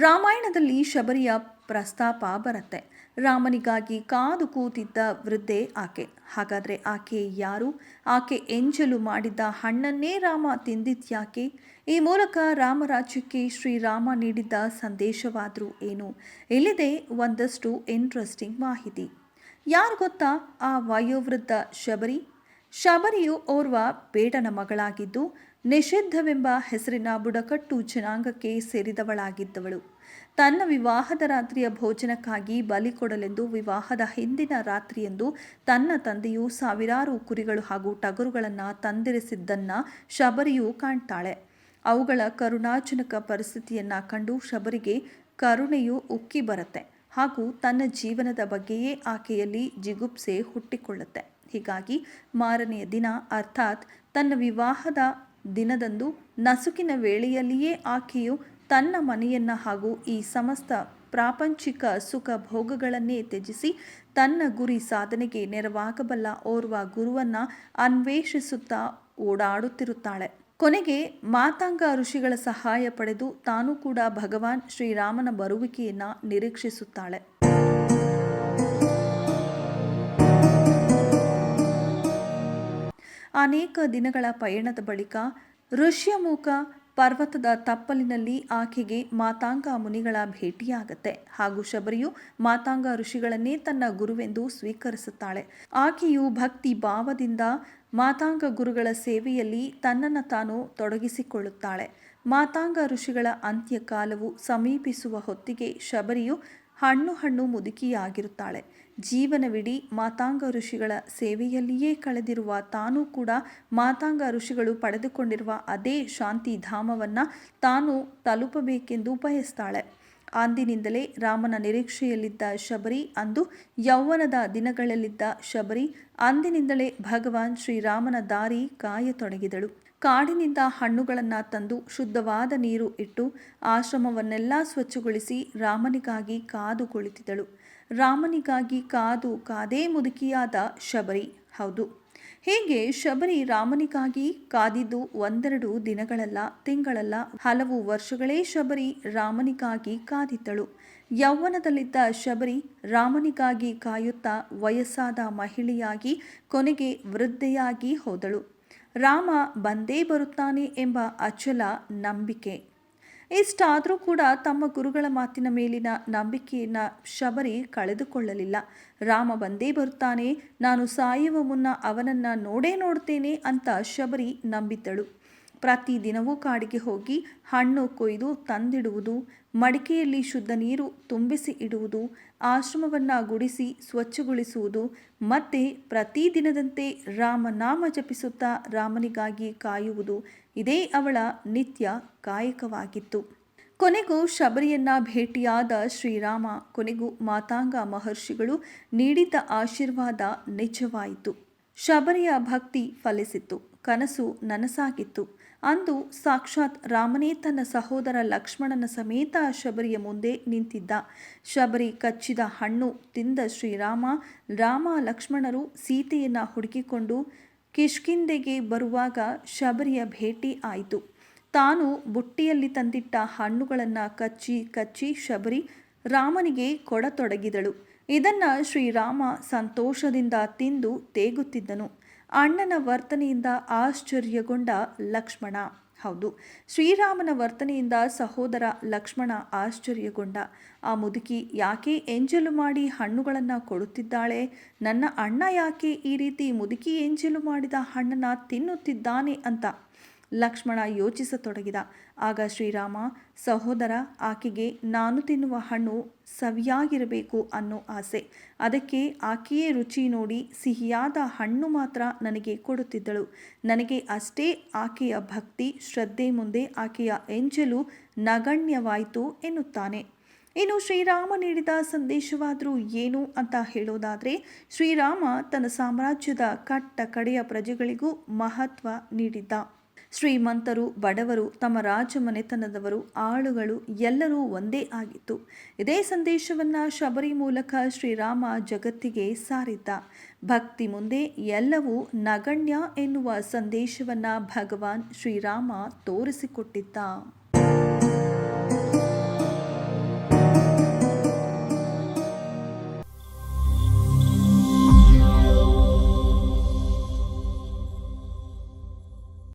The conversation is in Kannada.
ರಾಮಾಯಣದಲ್ಲಿ ಶಬರಿಯ ಪ್ರಸ್ತಾಪ ಬರುತ್ತೆ. ರಾಮನಿಗಾಗಿ ಕಾದು ಕೂತಿದ್ದ ವೃದ್ಧೆ ಆಕೆ. ಹಾಗಾದರೆ ಆಕೆ ಯಾರು? ಆಕೆ ಎಂಜಲು ಮಾಡಿದ್ದ ಹಣ್ಣನ್ನೇ ರಾಮ ತಿಂದಿದ್ಯಾಕೆ? ಈ ಮೂಲಕ ರಾಮರಾಜ್ಯಕ್ಕೆ ಶ್ರೀರಾಮ ನೀಡಿದ್ದ ಸಂದೇಶವಾದರೂ ಏನು? ಇಲ್ಲಿದೆ ಒಂದಷ್ಟು ಇಂಟ್ರೆಸ್ಟಿಂಗ್ ಮಾಹಿತಿ. ಯಾರು ಗೊತ್ತಾ ಆ ವಯೋವೃದ್ಧ ಶಬರಿ? ಶಬರಿಯು ಓರ್ವ ಬೇಡನ ಮಗಳಾಗಿದ್ದು ನಿಷಿದ್ಧವೆಂಬ ಹೆಸರಿನ ಬುಡಕಟ್ಟು ಜನಾಂಗಕ್ಕೆ ಸೇರಿದವಳಾಗಿದ್ದವಳು. ತನ್ನ ವಿವಾಹದ ರಾತ್ರಿಯ ಭೋಜನಕ್ಕಾಗಿ ಬಲಿ ಕೊಡಲೆಂದು ವಿವಾಹದ ಹಿಂದಿನ ರಾತ್ರಿಯಂದು ತನ್ನ ತಂದೆಯು ಸಾವಿರಾರು ಕುರಿಗಳು ಹಾಗೂ ಟಗರುಗಳನ್ನು ತಂದಿರಿಸಿದ್ದನ್ನು ಶಬರಿಯು ಕಾಣ್ತಾಳೆ. ಅವುಗಳ ಕರುಣಾಜನಕ ಪರಿಸ್ಥಿತಿಯನ್ನು ಕಂಡು ಶಬರಿಗೆ ಕರುಣೆಯು ಉಕ್ಕಿ ಬರುತ್ತೆ ಹಾಗೂ ತನ್ನ ಜೀವನದ ಬಗ್ಗೆಯೇ ಆಕೆಯಲ್ಲಿ ಜಿಗುಪ್ಸೆ ಹುಟ್ಟಿಕೊಳ್ಳುತ್ತೆ. ಹೀಗಾಗಿ ಮಾರನೆಯ ದಿನ, ಅರ್ಥಾತ್, ತನ್ನ ವಿವಾಹದ ದಿನದಂದು ನಸುಕಿನ ವೇಳೆಯಲ್ಲಿಯೇ ಆಕೆಯು ತನ್ನ ಮನೆಯನ್ನು ಹಾಗೂ ಈ ಸಮಸ್ತ ಪ್ರಾಪಂಚಿಕ ಸುಖ ಭೋಗಗಳನ್ನೇ ತ್ಯಜಿಸಿ ತನ್ನ ಗುರಿ ಸಾಧನೆಗೆ ನೆರವಾಗಬಲ್ಲ ಓರ್ವ ಗುರುವನ್ನ ಅನ್ವೇಷಿಸುತ್ತಾ ಓಡಾಡುತ್ತಿರುತ್ತಾಳೆ. ಕೊನೆಗೆ ಮಾತಾಂಗ ಋಷಿಗಳ ಸಹಾಯ ಪಡೆದು ತಾನೂ ಕೂಡ ಭಗವಾನ್ ಶ್ರೀರಾಮನ ಬರುವಿಕೆಯನ್ನ ನಿರೀಕ್ಷಿಸುತ್ತಾಳೆ. ಅನೇಕ ದಿನಗಳ ಪಯಣದ ಬಳಿಕ ಋಷ್ಯಮುಖ ಪರ್ವತದ ತಪ್ಪಲಿನಲ್ಲಿ ಆಕೆಗೆ ಮಾತಾಂಗ ಮುನಿಗಳ ಭೇಟಿಯಾಗತ್ತೆ. ಹಾಗೂ ಶಬರಿಯು ಮಾತಾಂಗ ಋಷಿಗಳನ್ನೇ ತನ್ನ ಗುರುವೆಂದು ಸ್ವೀಕರಿಸುತ್ತಾಳೆ. ಆಕೆಯು ಭಕ್ತಿ ಭಾವದಿಂದ ಮಾತಾಂಗ ಗುರುಗಳ ಸೇವೆಯಲ್ಲಿ ತನ್ನನ್ನು ತಾನು ತೊಡಗಿಸಿಕೊಳ್ಳುತ್ತಾಳೆ. ಮಾತಾಂಗ ಋಷಿಗಳ ಅಂತ್ಯಕಾಲವು ಸಮೀಪಿಸುವ ಹೊತ್ತಿಗೆ ಶಬರಿಯು ಹಣ್ಣು ಹಣ್ಣು ಮುದುಕಿಯಾಗಿರುತ್ತಾಳೆ. ಜೀವನವಿಡೀ ಮಾತಾಂಗ ಋಷಿಗಳ ಸೇವೆಯಲ್ಲಿಯೇ ಕಳೆದಿರುವ ತಾನೂ ಕೂಡ ಮಾತಾಂಗ ಋಷಿಗಳು ಪಡೆದುಕೊಂಡಿರುವ ಅದೇ ಶಾಂತಿಧಾಮವನ್ನು ತಾನು ತಲುಪಬೇಕೆಂದು ಬಯಸ್ತಾಳೆ. ಅಂದಿನಿಂದಲೇ ರಾಮನ ನಿರೀಕ್ಷೆಯಲ್ಲಿದ್ದ ಶಬರಿ ಅಂದು ಯೌವನದ ದಿನಗಳಲ್ಲಿದ್ದ ಶಬರಿ ಅಂದಿನಿಂದಲೇ ಭಗವಾನ್ ಶ್ರೀರಾಮನ ದಾರಿ ಕಾಯತೊಡಗಿದಳು. ಕಾಡಿನಿಂದ ಹಣ್ಣುಗಳನ್ನು ತಂದು ಶುದ್ಧವಾದ ನೀರು ಇಟ್ಟು ಆಶ್ರಮವನ್ನೆಲ್ಲ ಸ್ವಚ್ಛಗೊಳಿಸಿ ರಾಮನಿಗಾಗಿ ಕಾದು ಕುಳಿತಿದ್ದಳು. ರಾಮನಿಗಾಗಿ ಕಾದು ಕಾದೇ ಮುದುಕಿಯಾದ ಶಬರಿ. ಹೌದು. ಹೀಗೆ ಶಬರಿ ರಾಮನಿಗಾಗಿ ಕಾದಿದ್ದು ಒಂದೆರಡು ದಿನಗಳಲ್ಲ, ತಿಂಗಳಲ್ಲ, ಹಲವು ವರ್ಷಗಳೇ ಶಬರಿ ರಾಮನಿಗಾಗಿ ಕಾದಿದ್ದಳು. ಯೌವನದಲ್ಲಿದ್ದ ಶಬರಿ ರಾಮನಿಗಾಗಿ ಕಾಯುತ್ತಾ ವಯಸ್ಸಾದ ಮಹಿಳೆಯಾಗಿ ಕೊನೆಗೆ ವೃದ್ಧೆಯಾಗಿ ಹೋದಳು. ರಾಮ ಬಂದೇ ಬರುತ್ತಾನೆ ಎಂಬ ಅಚಲ ನಂಬಿಕೆ ಇಷ್ಟಾದರೂ ಕೂಡ ತಮ್ಮ ಗುರುಗಳ ಮಾತಿನ ಮೇಲಿನ ನಂಬಿಕೆಯನ್ನು ಶಬರಿ ಕಳೆದುಕೊಳ್ಳಲಿಲ್ಲ. ರಾಮ ಬಂದೇ ಬರುತ್ತಾನೆ, ನಾನು ಸಾಯುವ ಮುನ್ನ ಅವನನ್ನು ನೋಡೇ ನೋಡ್ತೇನೆ ಅಂತ ಶಬರಿ ನಂಬಿದ್ದಳು. ಪ್ರತಿದಿನವೂ ಕಾಡಿಗೆ ಹೋಗಿ ಹಣ್ಣು ಕೊಯ್ದು ತಂದಿಡುವುದು, ಮಡಿಕೆಯಲ್ಲಿ ಶುದ್ಧ ನೀರು ತುಂಬಿಸಿ ಇಡುವುದು, ಆಶ್ರಮವನ್ನು ಗುಡಿಸಿ ಸ್ವಚ್ಛಗೊಳಿಸುವುದು, ಮತ್ತೆ ಪ್ರತಿದಿನದಂತೆ ರಾಮನಾಮ ಜಪಿಸುತ್ತಾ ರಾಮನಿಗಾಗಿ ಕಾಯುವುದು, ಇದೇ ಅವಳ ನಿತ್ಯ ಕಾಯಕವಾಗಿತ್ತು. ಕೊನೆಗೂ ಶಬರಿಯನ್ನ ಭೇಟಿಯಾದ ಶ್ರೀರಾಮ, ಕೊನೆಗೂ ಮಾತಾಂಗ ಮಹರ್ಷಿಗಳು ನೀಡಿದ್ದ ಆಶೀರ್ವಾದ ನಿಜವಾಯಿತು. ಶಬರಿಯ ಭಕ್ತಿ ಫಲಿಸಿತ್ತು, ಕನಸು ನನಸಾಗಿತ್ತು. ಅಂದು ಸಾಕ್ಷಾತ್ ರಾಮನೇ ತನ್ನ ಸಹೋದರ ಲಕ್ಷ್ಮಣನ ಸಮೇತ ಶಬರಿಯ ಮುಂದೆ ನಿಂತಿದ್ದ. ಶಬರಿ ಕಚ್ಚಿದ ಹಣ್ಣು ತಿಂದ ಶ್ರೀರಾಮ, ರಾಮ ಲಕ್ಷ್ಮಣರು ಸೀತೆಯನ್ನು ಹುಡುಕಿಕೊಂಡು ಕಿಷ್ಕಿಂದೆಗೆ ಬರುವಾಗ ಶಬರಿಯ ಭೇಟಿ ಆಯಿತು. ತಾನು ಬುಟ್ಟಿಯಲ್ಲಿ ತಂದಿಟ್ಟ ಹಣ್ಣುಗಳನ್ನು ಕಚ್ಚಿ ಕಚ್ಚಿ ಶಬರಿ ರಾಮನಿಗೆ ಕೊಡತೊಡಗಿದಳು. ಇದನ್ನು ಶ್ರೀರಾಮ ಸಂತೋಷದಿಂದ ತಿಂದು ತೇಗುತ್ತಿದ್ದನು. ಅಣ್ಣನ ವರ್ತನೆಯಿಂದ ಆಶ್ಚರ್ಯಗೊಂಡ ಲಕ್ಷ್ಮಣ. ಹೌದು, ಶ್ರೀರಾಮನ ವರ್ತನೆಯಿಂದ ಸಹೋದರ ಲಕ್ಷ್ಮಣ ಆಶ್ಚರ್ಯಗೊಂಡ. ಆ ಮುದುಕಿ ಯಾಕೆ ಎಂಜಲು ಮಾಡಿ ಹಣ್ಣುಗಳನ್ನು ಕೊಡುತ್ತಿದ್ದಾಳೆ? ನನ್ನ ಅಣ್ಣ ಯಾಕೆ ಈ ರೀತಿ ಮುದುಕಿ ಎಂಜಲು ಮಾಡಿದ ಹಣ್ಣನ್ನು ತಿನ್ನುತ್ತಿದ್ದಾನೆ ಅಂತ. ಲಕ್ಷ್ಮಣ ಯೋಚಿಸತೊಡಗಿದ. ಆಗ ಶ್ರೀರಾಮ, ಸಹೋದರ, ಆಕೆಗೆ ನಾನು ತಿನ್ನುವ ಹಣ್ಣು ಸವಿಯಾಗಿರಬೇಕು ಅನ್ನೋ ಆಸೆ. ಅದಕ್ಕೆ ಆಕೆಯೇ ರುಚಿ ನೋಡಿ ಸಿಹಿಯಾದ ಹಣ್ಣು ಮಾತ್ರ ನನಗೆ ಕೊಡುತ್ತಿದ್ದಳು. ನನಗೆ ಅಷ್ಟೇ ಆಕೆಯ ಭಕ್ತಿ, ಶ್ರದ್ಧೆ ಮುಂದೆ ಆಕೆಯ ಎಂಜಲು ನಗಣ್ಯವಾಯಿತು ಎನ್ನುತ್ತಾನೆ. ಇನ್ನು ಶ್ರೀರಾಮ ನೀಡಿದ ಸಂದೇಶವಾದರೂ ಏನು ಅಂತ ಹೇಳೋದಾದರೆ, ಶ್ರೀರಾಮ ತನ್ನ ಸಾಮ್ರಾಜ್ಯದ ಕಟ್ಟ ಕಡೆಯ ಪ್ರಜೆಗಳಿಗೂ ಮಹತ್ವ ನೀಡಿದ್ದ. ಶ್ರೀಮಂತರು, ಬಡವರು, ತಮ್ಮ ರಾಜಮನೆತನದವರು, ಆಳುಗಳು ಎಲ್ಲರೂ ಒಂದೇ ಆಗಿತ್ತು. ಇದೇ ಸಂದೇಶವನ್ನು ಶಬರಿ ಮೂಲಕ ಶ್ರೀರಾಮ ಜಗತ್ತಿಗೆ ಸಾರಿದ್ದ. ಭಕ್ತಿ ಮುಂದೆ ಎಲ್ಲವೂ ನಗಣ್ಯ ಎನ್ನುವ ಸಂದೇಶವನ್ನು ಭಗವಾನ್ ಶ್ರೀರಾಮ ತೋರಿಸಿಕೊಟ್ಟಿದ್ದ.